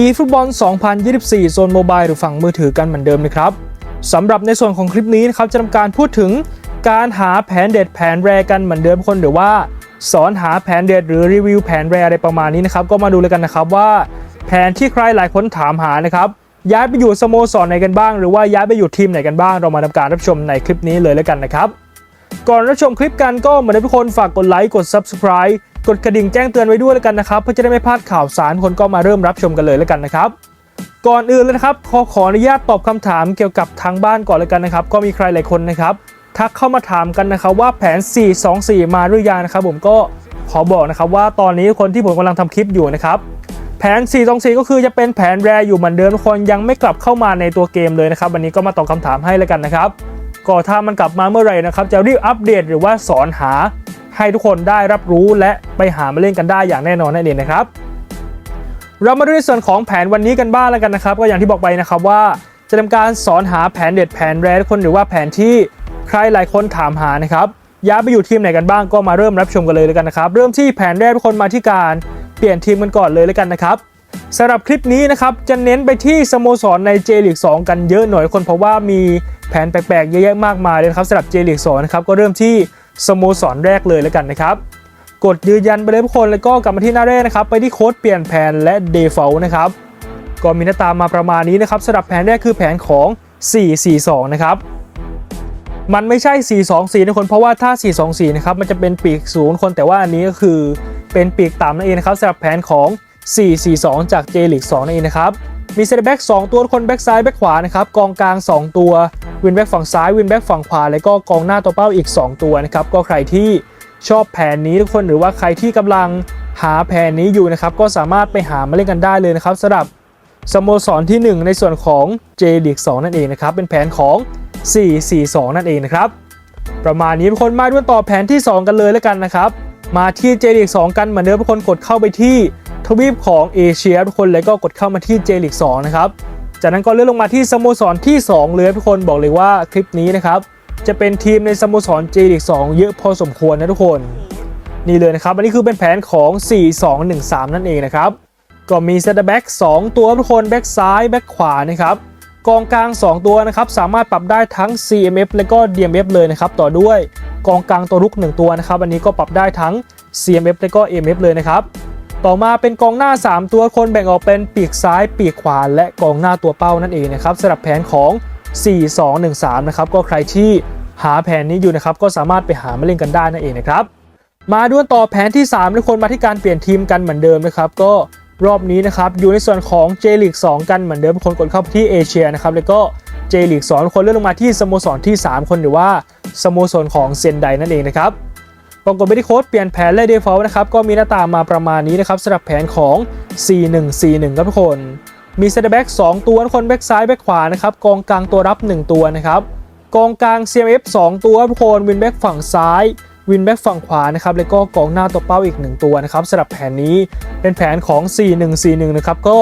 eFootball 2024 โซนโมบายหรือฝั่งมือถือกันเหมือนเดิมนะครับสำหรับในส่วนของคลิปนี้นะครับจะทำการพูดถึงการหาแผนเด็ดแผนแรกันเหมือนเดิมคนหรือว่า สอนหาแผนเด็ดหรือรีวิวแผนแรอะไรประมาณนี้นะครับก็มาดูเลยกันนะครับว่า แผนที่ใครหลายคนถามหานะครับย้ายไปอยู่สโมสรไหนกันบ้าง หรือว่าย้ายไปอยู่ทีมไหนกันบ้าง เรามาทำการรับชมในคลิปนี้เลยแล้วกันนะครับ ก่อนรับชมคลิปกันก็เหมือนทุกคนฝากกดไลค์กด Subscribe กดกระดิ่งแจ้งเตือนไว้ด้วยแล้วกันนะครับเพื่อจะได้ไม่พลาดข่าวสารคนก็มาเริ่มรับชมกันเลยแล้วกันนะครับ ก่อนอื่นเลยนะครับขอขออนุญาตตอบคำถามเกี่ยวกับทางบ้านก่อนเลยกันนะครับ ก็มีใครหลายคนนะครับทักเข้ามาถามกันนะครับว่าแผน 424 มาหรือยังนะครับผมก็ขอบอกนะครับว่าตอนนี้คนที่ผมกำลังทำคลิปอยู่นะครับแผน 424 ก็คือจะเป็นแผนแรอยู่เหมือนเดิมทุกคนยังไม่กลับเข้ามาในตัวเกมเลยนะครับ วันนี้ก็มาตอบคำถามให้แล้วกันนะครับก็ถ้ามันกลับมาเมื่อไหร่นะครับจะรีบอัปเดตหรือว่าสอนหา ให้ทุกคนได้รับรู้และไปหามาเล่นกันได้อย่างแน่นอนนั่นเองนะครับ เรามาดูในส่วนของแผนวันนี้กันบ้างแล้วกันนะครับ ก็อย่างที่บอกไปนะครับว่า จะทำการสอนหาแผนเด็ดแผนแรทุกคนหรือว่าแผนที่ใครหลายคนถามหานะครับย้ายไปอยู่ทีมไหนกันบ้างก็มาเริ่มรับชมกันเลยแล้วกันนะครับ เริ่มที่แผนแรกทุกคนมาที่การเปลี่ยนทีมกันก่อนเลยแล้วกันนะครับสำหรับคลิปนี้นะครับจะเน้นไปที่สโมสรในเจลีก2กันเยอะหน่อยทุกคนเพราะว่ามีแผนแปลกๆเยอะแยะมากมายเลยนะครับสำหรับเจลีก2นะครับก็เริ่มที่ สโมสรแรกเลยแล้วกันนะครับ กดยืนยันไปเลยทุกคนแล้วก็กลับมาที่หน้าแรกนะครับ ไปที่โค้ดเปลี่ยนแผนและ default นะครับก็มีหน้าตามาประมาณนี้นะครับสำหรับแผนแรกคือแผนของ 442 นะครับ มันไม่ใช่ 424 นะคน เพราะว่าถ้า 424 นะครับ มันจะเป็นปีกสูงคน แต่ว่าอันนี้ก็คือเป็นปีกต่ำนั่นเองนะครับสำหรับแผนของ 442 จาก J League 2นั่นเองนะครับ มีเซนเตอร์แบ็ก2ตัวคนแบ็กซ้ายแบ็กขวานะครับกองกลาง 2 ตัว วินแบ็กฝั่งซ้ายวินแบ็กฝั่งขวา แล้วก็กองหน้าตัวเป้าอีก 2 ตัวนะครับก็ใครที่ชอบแผนนี้ทุกคนหรือว่าใครที่กำลังหาแผนนี้อยู่นะครับก็สามารถไปหามาเล่นกันได้เลยนะครับสำหรับสโมสรที่ 1 ในส่วนของ J League 2นั่นเองนะครับเป็นแผนของ 442 นั่นเองนะครับประมาณนี้ทุกคนมาด้วยต่อแผนที่ 2 กันเลยแล้วกันนะครับมาที่ J League 2 กันเหมือนเดิมทุกคนกดเข้าไปที่ ทวีปของเอเชียทุกคนแล้วก็กดเข้ามาที่ J League 2นะครับจากนั้นก็เลื่อนลงมาที่สโมสรที่ 2 เลยทุกคนบอกเลยว่าคลิปนี้นะครับจะเป็นทีมในสโมสร J League 2เยอะพอสมควรนะทุกคน นี่เลยนะครับ อันนี้คือเป็นแผนของ 4213 นั่นเองนะครับ ก็มีเซตแบ็ก2ตัวทุกคนแบ็กซ้ายแบ็กขวานะครับกองกลาง 2 ตัวนะครับสามารถปรับได้ทั้ง CMF และก็ DMF เลยนะครับต่อด้วยกองกลางตัวรุก 1 ตัวนะครับ อันนี้ก็ปรับได้ทั้ง CMF และก็ AMF เลยนะครับ ต่อมาเป็นกองหน้า 3 ตัวคนแบ่งออกเป็นปีกซ้าย ปีกขวา และกองหน้าตัวเป้านั่นเองนะครับสำหรับแผนของ 4213 นะครับก็ใครที่หาแผนนี้อยู่นะครับก็สามารถไปหามาเล่นกันได้นั่นเองนะครับมาด้วนต่อแผนที่3ทุกคนมาที่การเปลี่ยนทีมกันเหมือนเดิมนะครับก็รอบนี้นะครับอยู่ในส่วนของ J League 2 กันเหมือนเดิมทุกคนกดเข้าที่เอเชียนะครับแล้วก็ J League 2คนเลื่อนลงมาที่สโมสรที่ 3 คนหรือว่าสโมสรของเซนไดนั่นเองนะครับ ปรากฏไปที่โค้ดเปลี่ยนแผนและ default นะครับ ก็มีหน้าตามาประมาณนี้นะครับสำหรับแผนของ 4141 ครับทุกคน มีเซนเตอร์แบ็ก2ตัวทุกคนแบ็กซ้ายแบ็กขวานะครับกองกลางตัวรับ 1 ตัวนะครับกองกลาง CMF 2 ตัวทุกคนวินแบ็กฝั่งซ้ายวินแบ็กฝั่งขวานะครับแล้วก็กองหน้าตัวเป้าอีก 1 ตัวนะครับสำหรับแผนนี้เป็นแผนของ 4141 นะครับก็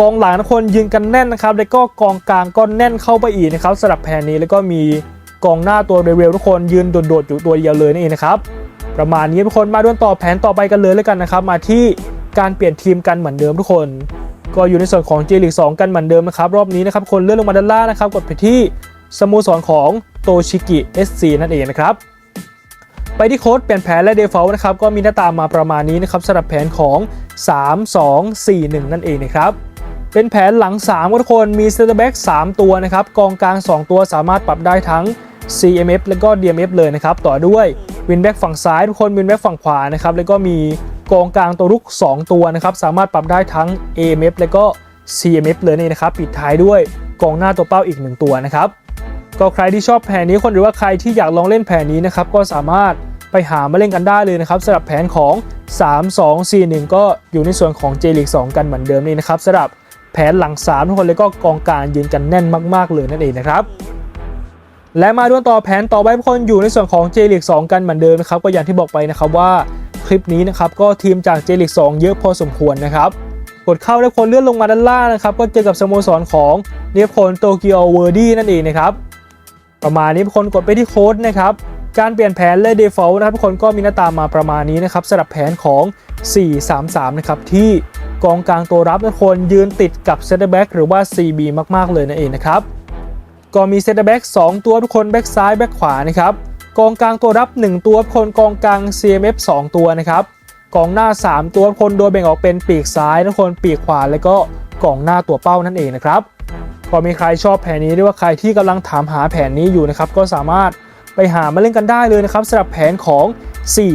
กองหลังทุกคนยืนกันแน่นนะครับแล้วก็กองกลางก็แน่นเข้าไปอีกนะครับสำหรับแผนนี้แล้วก็มีกองหน้าตัวเร็วๆทุกคนยืนโดดๆอยู่ตัวเดียวเลยนั่นเองนะครับ ประมาณนี้ทุกคนมาด้วนต่อแผนต่อไปกันเลยแล้วกันนะครับ มาที่การเปลี่ยนทีมกันเหมือนเดิมทุกคน ก็อยู่ในส่วนของ J League 2กันเหมือนเดิมนะครับรอบนี้นะครับคนเลื่อนลงมาด้านล่างนะครับกดไปที่สโมสรของโตชิกิ SC นั่นเองนะครับไปที่โค้ดเปลี่ยนแผนและ default นะครับก็มีหน้าตามาประมาณนี้นะครับสำหรับแผนของ 3 2 4 1 นั่นเองนะครับเป็นแผนหลัง3ทุกคนมี center back 3ตัวนะครับกองกลาง 2 ตัวสามารถปรับได้ทั้ง CMF แล้วก็ DMF เลยนะครับ ต่อด้วยวินแบ็กฝั่งซ้ายทุกคนวินแบ็กฝั่งขวานะครับ แล้วก็มีกองกลางตัวรุก 2 ตัวนะครับ สามารถปรับได้ทั้ง AMF แล้วก็ CMF เลยนี่นะครับ ปิดท้ายด้วยกองหน้าตัวเป้าอีก 1 ตัวนะครับ ก็ใครที่ชอบแผนนี้คนหรือว่าใครที่อยากลองเล่นแผนนี้นะครับ ก็สามารถไปหามาเล่นกันได้เลยนะครับสำหรับแผนของ 3 2 4 1 ก็อยู่ในส่วนของ J League 2กันเหมือนเดิมนี่นะครับสำหรับแผนหลัง 3 ทุกคนเลยก็กองกลางยืนกันแน่นมาก ๆ เลยนั่นเองนะครับ และมาดูต่อแผนต่อไปทุกคนอยู่ในส่วนของ J League 2 กันเหมือนเดิมนะครับก็อย่างที่บอกไปนะครับว่าคลิปนี้นะครับก็ทีมจาก J League 2 เยอะพอสมควรนะครับกดเข้าแล้วคนเลื่อนลงมาด้านล่างนะครับก็เจอกับสโมสรของเนปอนโตเกียวเวอร์ดี้นั่นเองนะครับประมาณนี้ทุกคนกดไปที่โค้ดนะครับการเปลี่ยนแผนและ default นะครับทุกคนก็มีหน้าตามาประมาณนี้นะครับสำหรับแผนของ 433 นะครับที่กองกลางตัวรับทุกคนยืนติดกับ center back หรือว่า CB มากๆเลยนั่นเองนะครับ ก็มี center back 2ตัวทุกคนแบ็กซ้ายแบ็กขวานะครับกองกลางตัวรับ 1 ตัวทุกคนกองกลาง CMF 2 ตัวนะครับกองหน้า 3 ตัวทุกคนโดยแบ่งออกเป็นปีกซ้ายทุกคนปีกขวาแล้วก็กองหน้าตัวเป้านั่นเองนะครับก็มีใครชอบแผนนี้หรือว่าใครที่กำลังถามหาแผนนี้อยู่นะครับก็สามารถไปหามาเล่นกันได้เลยนะครับสำหรับแผนของ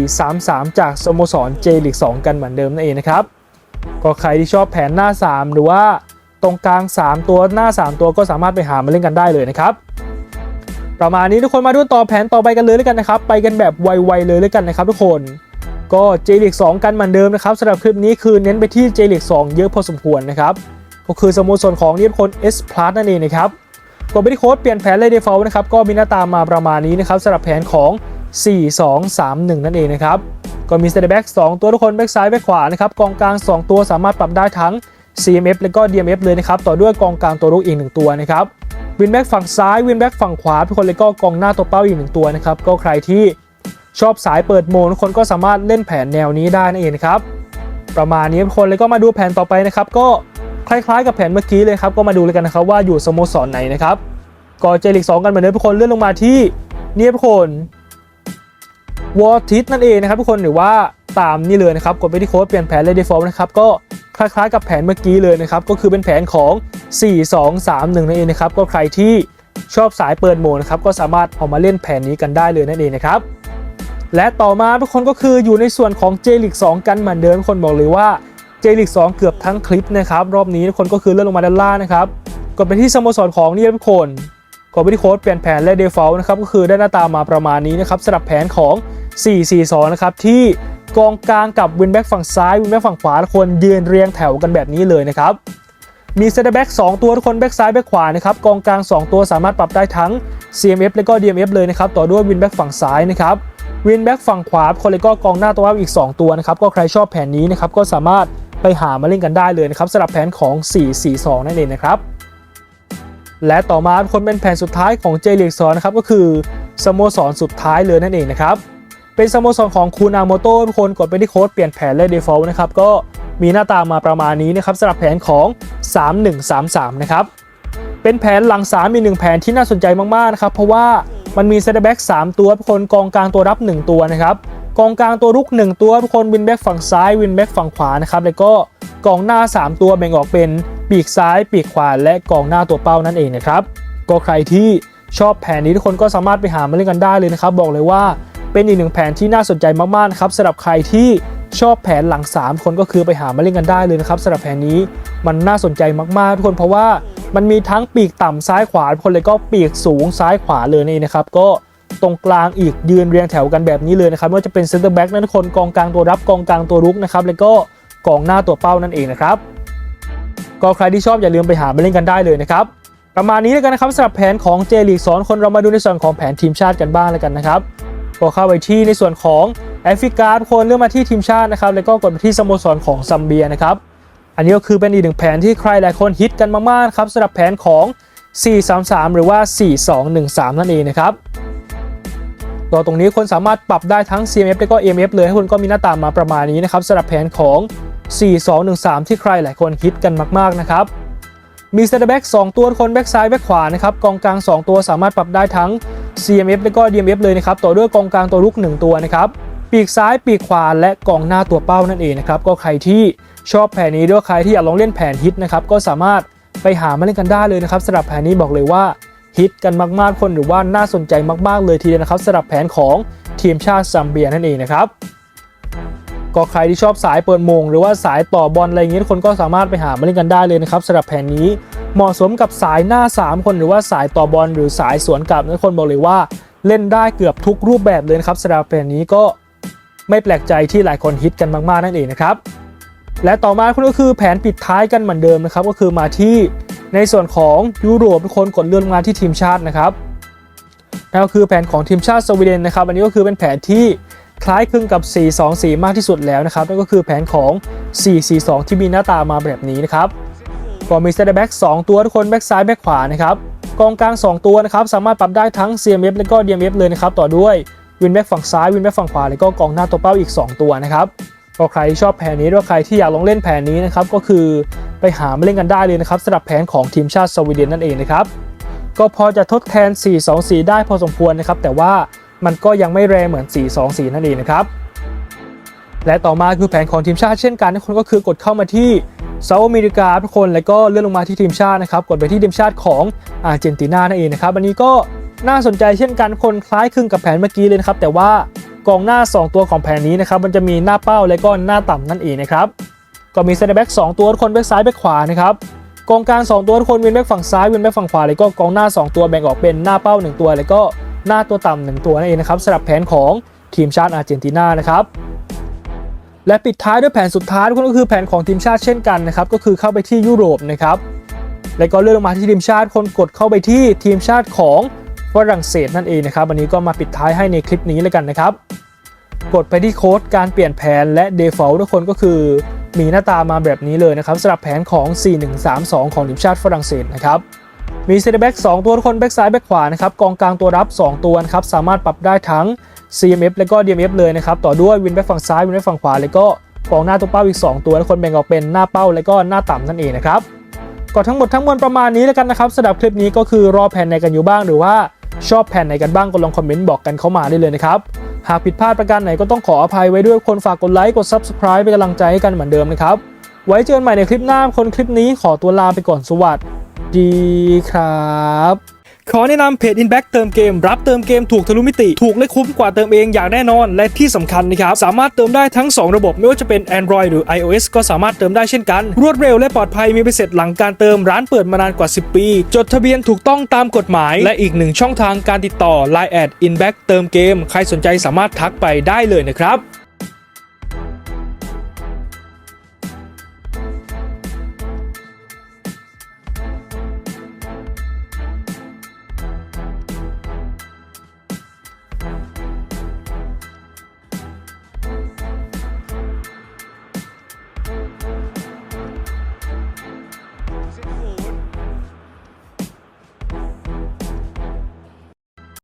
433 จากสโมสร J League 2กันเหมือนเดิมนั่นเองนะครับก็ใครที่ชอบแผนหน้า 3 หรือว่า ตรงกลาง 3 ตัวหน้า 3 ตัวก็สามารถไปหามาเล่นกันได้เลยนะครับประมาณนี้ทุกคนมาดูต่อแผนต่อไปกันเลยแล้วกันนะครับ ไปกันแบบไวๆเลยแล้วกันนะครับ ทุกคนก็ J League 2กันเหมือนเดิมนะครับสำหรับคลิปนี้คือเน้นไปที่ J League 2เยอะพอสมควรนะครับก็คือสโมสรของนิพนธ์ S Plus นั่นเองนะครับกดไปที่โค้ดเปลี่ยนแผนเลย default นะครับก็มีหน้าตามาประมาณนี้นะครับสำหรับแผนของ 4-2-3-1 นั่นเองนะครับก็มี center back 2ตัวทุกคน back ซ้าย back ขวานะครับกองกลาง 2 ตัวสามารถปรับได้ทั้ง CMF และก็ DMF เลยนะครับต่อด้วยกองกลางตัวรุกอีก1ตัวนะครับวินแบ็กฝั่งซ้ายวินแบ็กฝั่งขวาทุกคนเลยก็กองหน้าตัวเป้าอีก1ตัวนะครับก็ใครที่ชอบสายเปิดโมดทุกคนก็สามารถเล่นแผนแนวนี้ได้นั่นเองครับประมาณนี้ทุกคนเลยก็มาดูแผนต่อไปนะครับก็คล้ายๆ กับแผนเมื่อกี้เลยครับก็มาดูเลยกันนะครับว่าอยู่สโมสรไหนนะครับก็เจลิก2กันเหมือนเดิมทุกคนเลื่อนลงมาที่เนี่ยทุกคนวอร์ทิสนั่นเองนะครับทุกคนหรือว่าตามนี่เลยนะครับกดไปที่โค้ดเปลี่ยนแผนเลย default นะครับก็ คล้ายๆกับแผนเมื่อกี้เลยนะครับ ก็คือเป็นแผนของ 4 2 3 1 นั่นเองนะครับ ก็ใครที่ชอบสายเปิดโหมดนะครับ ก็สามารถเอามาเล่นแผนนี้กันได้เลยนั่นเองนะครับ และต่อมาทุกคนก็คืออยู่ในส่วนของ J League 2กันเหมือนเดิมทุกคนบอกเลยว่า J League 2เกือบทั้งคลิปนะครับ รอบนี้ทุกคนก็คือเลื่อนลงมาด้านล่างนะครับกดไปที่สโมสรของนี่ทุกคน กดไปที่โค้ดเปลี่ยนแผนและ default นะครับก็คือได้หน้าตามาประมาณนี้นะครับสำหรับแผนของ 442 นะครับที่กองกลางกับวินแบ็กฝั่งซ้ายวินแบ็กฝั่งขวาทุกคนยืนเรียงแถวกันแบบนี้เลยนะครับมีเซนเตอร์แบ็ก2ตัวทุกคนแบ็กซ้ายแบ็กขวานะครับกองกลาง 2 ตัวสามารถปรับได้ทั้ง CMF และก็ DMF เลยนะครับต่อด้วยวินแบ็กฝั่งซ้ายนะครับวินแบ็กฝั่งขวาคนเลยก็กองหน้าตัวรับอีก 2 ตัวนะครับก็ใครชอบแผนนี้นะครับก็สามารถไปหามาเล่นกันได้เลยนะครับสำหรับแผนของ 442 นั่นเองนะครับ และต่อมาคนเป็นแผนสุดท้ายของเจลีกซอนนะครับก็คือสโมสรสุดท้ายเลยนั่นเองนะครับเป็นสโมสรของคูนาโมโต้ทุกคนกดไปที่โค้ดเปลี่ยนแผนเลย default นะครับก็มีหน้าตามาประมาณนี้นะครับสำหรับแผนของ 3133 นะครับเป็นแผนหลัง3มีหนึ่งแผนที่น่าสนใจมากๆนะครับเพราะว่ามันมีเซตแบ็ก3ตัวทุกคนกองกลางตัวรับ 1 ตัวนะครับกองกลางตัวรุก 1 ตัวทุกคนวินแบ็กฝั่งซ้ายวินแบ็กฝั่งขวานะครับแล้วก็กองหน้า 3 ตัวแบ่งออกเป็น ปีกซ้าย ปีกขวาและกองหน้าตัวเป้านั่นเองนะครับก็ใครที่ชอบแผนนี้ทุกคนก็สามารถไปหามาเล่นกันได้เลยนะครับ บอกเลยว่าเป็นอีกหนึ่งแผนที่น่าสนใจมากๆนะครับสำหรับใครที่ชอบแผนหลัง 3 คนก็คือไปหามาเล่นกันได้เลยนะครับสำหรับแผนนี้มันน่าสนใจมากๆ ทุกคนเพราะว่ามันมีทั้งปีกต่ำซ้ายขวาคนเลยก็ปีกสูงซ้ายขวาเลยนี่นะครับ ก็ตรงกลางอีกยืนเรียงแถวกันแบบนี้เลยนะครับไม่ว่าจะเป็นเซนเตอร์แบ็กนั่นทุกคนกองกลางตัวรับกองกลางตัวรุกนะครับแล้วก็กองหน้าตัวเป้านั่นเองนะครับ ก็ใครที่ชอบอย่าลืมไปหามาเล่นกันได้เลยนะครับ ประมาณนี้แล้วกันนะครับสำหรับแผนของเจลีกสอนคนเรามาดูในส่วนของแผนทีมชาติกันบ้างแล้วกันนะครับก็เข้าไปที่ในส่วนของแอฟริกาทุกคนเลือกมาที่ทีมชาตินะครับแล้วก็กดไปที่สโมสรของซัมเบียนะครับอันนี้ก็คือเป็นอีกหนึ่งแผนที่ใครหลายคนฮิตกันมากๆครับสำหรับแผนของ 433 หรือว่า 4213 นั่นเองนะครับตัวตรงนี้คนสามารถปรับได้ทั้ง CMF และก็ EMF เลยให้คุณก็มีหน้าตามาประมาณนี้นะครับสำหรับแผนของ 4213 ที่ใครหลายคนฮิตกันมากๆนะครับมีเซตแบ็ก2ตัวคนแบ็กซ้ายแบ็กขวานะครับกองกลาง 2 ตัวสามารถปรับได้ทั้ง CMF และก็ DMF เลยนะครับต่อด้วยกองกลางตัวลุก 1 ตัวนะครับปีกซ้ายปีกขวาและกองหน้าตัวเป้านั่นเองนะครับก็ใครที่ชอบแผนนี้ด้วยใครที่อยากลองเล่นแผนฮิตนะครับก็สามารถไปหามาเล่นกันได้เลยนะครับสำหรับแผนนี้บอกเลยว่าฮิตกันมากๆคนหรือว่าน่าสนใจมากๆ เลยทีเดียวนะครับสำหรับแผนของทีมชาติซัมเบียนั่นเองนะครับ ก็ใครที่ชอบสายเปิดมง หรือว่าสายต่อบอลอะไรอย่างนี้ทุกคนก็สามารถไปหามาเล่นกันได้เลยนะครับสำหรับแผนนี้เหมาะสมกับสายหน้า 3 คนหรือว่าสายต่อบอลหรือสายสวนกลับทุกคนบอกเลยว่าเล่นได้เกือบทุกรูปแบบเลยนะครับสำหรับแผนนี้ก็ไม่แปลกใจที่หลายคนฮิตกันมากๆนั่นเองนะครับและต่อมาก็คือแผนปิดท้ายกันเหมือนเดิมนะครับก็คือมาที่ในส่วนของยุโรปทุกคนกดเลื่อนลงมาที่ทีมชาตินะครับนั่นก็คือแผนของทีมชาติสวีเดนนะครับอันนี้ก็คือเป็นแผนที่ คล้ายคลึงกับ 4-2-4 มากที่สุดแล้วนะครับนั่นก็คือแผนของ 4-4-2 ที่มีหน้าตามาแบบนี้นะครับก็มีเซนเตอร์แบ็ก2ตัวทุกคนแบ็กซ้ายแบ็กขวานะครับกองกลาง 2 ตัวนะครับสามารถปรับได้ทั้ง CMF และก็ DMF เลยนะครับต่อด้วยวินแบ็กฝั่งซ้ายวินแบ็กฝั่งขวาแล้วก็กองหน้าตัวเป้าอีก 2 ตัวนะครับก็ใครชอบแผนนี้หรือใครที่อยากลองเล่นแผนนี้นะครับก็คือไปหามาเล่นกันได้เลยนะครับสำหรับแผนของทีมชาติสวีเดนนั่นเองนะครับก็พอจะทดแทน 4-2-4 ได้พอสมควรนะครับแต่ว่า มันก็ยังไม่แรงเหมือน 4-2-4 นั่นเองนะครับ และต่อมาคือแผนของทีมชาติเช่นกันทุกคนก็คือกดเข้ามาที่เซาท์อเมริกาทุกคนแล้วก็เลื่อนลงมาที่ทีมชาตินะครับกดไปที่ทีมชาติของอาร์เจนตินานั่นเองนะครับอันนี้ก็น่าสนใจเช่นกันคนคล้ายคลึงกับแผนเมื่อกี้เลยนะครับแต่ว่ากองหน้า 2 ตัวของแผนนี้นะครับมันจะมีหน้าเป้าและก็หน้าต่ำนั่นเองนะครับก็มีเซนเตอร์แบ็ก2ตัวทุกคนแบ็กซ้ายแบ็กขวานะครับกองกลาง2ตัวทุกคนเวนแบ็กฝั่งซ้ายเวนแบ็กฝั่งขวาแล้วก็กองหน้า 2 ตัวแบ่งออกเป็นหน้าเป้า 1 ตัวแล้วก็ หน้าตัวต่ำหนึ่งตัวนั่นเองนะครับสำหรับแผนของทีมชาติอาร์เจนตินานะครับและปิดท้ายด้วยแผนสุดท้ายทุกคนก็คือแผนของทีมชาติเช่นกันนะครับก็คือเข้าไปที่ยุโรปนะครับแล้วก็เลื่อนลงมาที่ทีมชาติคนกดเข้าไปที่ทีมชาติของฝรั่งเศสนั่นเองนะครับวันนี้ก็มาปิดท้ายให้ในคลิปนี้เลยกันนะครับ กดไปที่โค้ดการเปลี่ยนแผนและ default ทุกคนก็คือมีหน้าตามาแบบนี้เลยนะครับสำหรับแผนของ 4132 ของทีมชาติฝรั่งเศสนะครับ มีเซนเตอร์แบ็ก2ตัวทุกคนแบ็กซ้ายแบ็กขวานะครับกองกลางตัวรับ 2 ตัวนะครับสามารถปรับได้ทั้ง CMF และก็ DMF เลยนะครับต่อด้วยวินแบ็กฝั่งซ้ายวินแบ็กฝั่งขวาแล้วก็กองหน้าตัวเป้าอีก 2 ตัวทุกคนแบ่งออกเป็นหน้าเป้าและก็หน้าต่ำนั่นเองนะครับก็ทั้งหมดทั้งมวลประมาณนี้แล้วกันนะครับสำหรับคลิปนี้ก็คือรอแผนไหนกันอยู่บ้างหรือว่าชอบแผนไหนกันบ้างก็ลองคอมเมนต์บอกกันเข้ามาได้เลยนะครับหากผิดพลาดประการไหนก็ต้องขออภัยไว้ด้วยคนฝากกดไลค์กด Subscribe เป็นกำลังใจให้กันเหมือนเดิมนะครับไว้เจอกันใหม่ในคลิปหน้าคนคลิปนี้ขอตัวลาไปก่อนสวัสดี ดีครับขอแนะนำเพจ Inback เติมเกม รับเติมเกมถูกทะลุมิติ ถูกและคุ้มกว่าเติมเองอย่างแน่นอน และที่สำคัญนะครับ สามารถเติมได้ทั้ง 2 ระบบ ไม่ว่าจะเป็น Android หรือ iOS ก็สามารถเติมได้เช่นกัน รวดเร็วและปลอดภัยมีใบเสร็จหลังการเติมร้านเปิดมานานกว่า 10 ปี จดทะเบียนถูกต้องตามกฎหมาย และอีกหนึ่งช่องทางการติดต่อ Line แอด Inback เติมเกม ใครสนใจสามารถทักไปได้เลยนะครับ